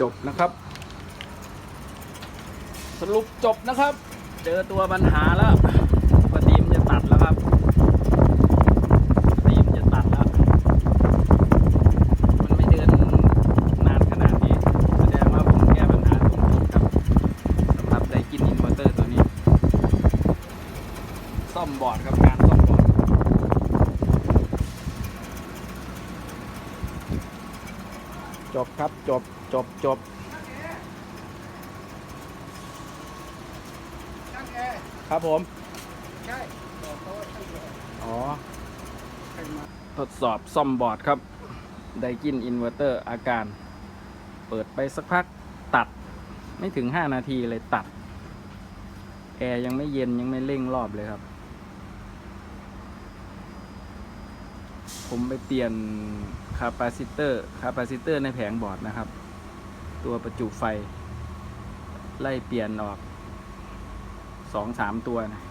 จบนะครับ สรุปจบนะครับ เจอตัวปัญหาแล้วปกติมันจะตัดแล้วครับปกติมันจะตัดแล้ว มันไม่เดินนานขนาดนี้แสดงว่าผมแก้ปัญหาตรงนี้ครับสำหรับไดกินอินเวอร์เตอร์ตัวนี้ ซ่อมบอร์ดครับการซ่อมบอร์ด จบครับจบจบจบช่างแอร์ครับผม ใช่บอกเขาว่าช่างแอร์อ๋อ ใครมาทดสอบซ่อมบอร์ดครับ ไดกินอินเวอร์เตอร์อาการ เปิดไปสักพักตัด ไม่ถึง 5 นาทีเลยตัด แอร์ยังไม่เย็นยังไม่เร่งรอบเลยครับ ผมไปเปลี่ยนคาปาซิเตอร์คาปาซิเตอร์ในแผงบอร์ดนะครับ ตัวประจุไฟ ไล่เปลี่ยนออกสองสามตัวนะ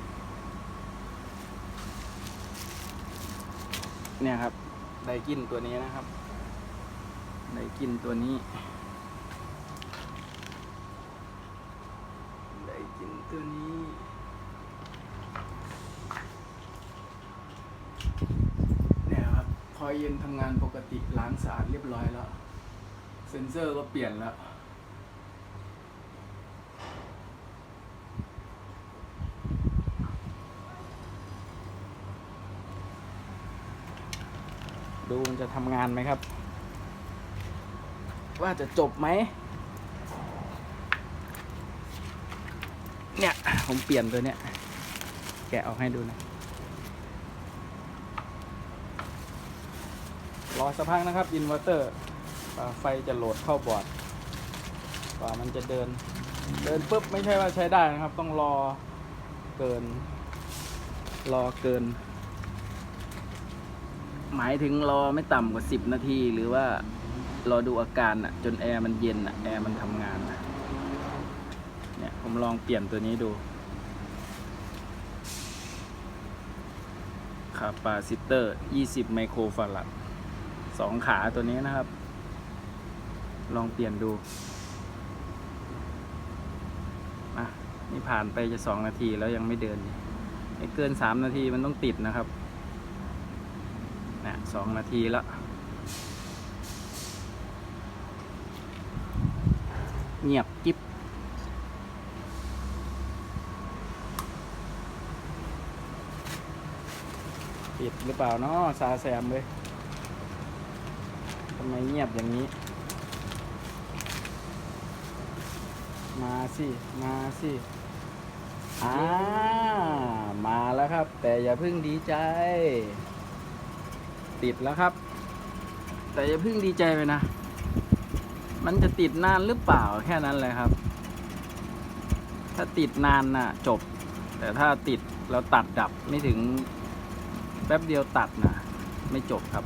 เนี่ยครับไดกินตัวนี้นะครับไดกินตัวนี้ไดกินตัวนี้ เนี่ยครับ พ อเย็นทำงานปกติล้างสะอาดเรียบร้อยแล้ว เซ็นเซอร์ก็เปลี่ยนแล้ว ดูมันจะทำงานไหมครับ ว่าจะจบไหม เนี่ย ผมเปลี่ยนตัวเนี้ยแกะออกให้ดูนะ รอสักพักนะครับอินเวอร์เตอร์ไฟจะโหลดเข้าบอร์ดกว่ามันจะเดิน เดินปุ๊บไม่ใช่ว่าใช้ได้นะครับ ต้องรอเกิน รอเกิน หมายถึงรอไม่ต่ำกว่า 10 นาที หรือว่ารอดูอาการอะจนแอร์มันเย็นอะแอร์มันทำงานอะเนี่ยผมลองเปลี่ยนตัวนี้ดูคาปาซิเตอร์ 20 ไมโครฟารัด สองขาตัวนี้นะครับ ลองเปลี่ยนดูนะนี่ผ่านไปจะ2นาทีแล้วยังไม่เดินไม่เกิน3นาทีมันต้องติดนะครับนะสองนาทีแล้วเงียบกิ๊บปิดหรือเปล่าเนาะซาแซมเลยำไมเงียบอย่างนี้ มาสิ มาสิ อ่า มาแล้วครับ แต่อย่าเพิ่งดีใจ ติดแล้วครับ แต่อย่าเพิ่งดีใจไปนะ มันจะติดนานหรือเปล่าแค่นั้นเลยครับ ถ้าติดนานน่ะ จบ แต่ถ้าติดแล้วตัดดับไม่ถึงแป๊บเดียวตัดนะไม่จบครับ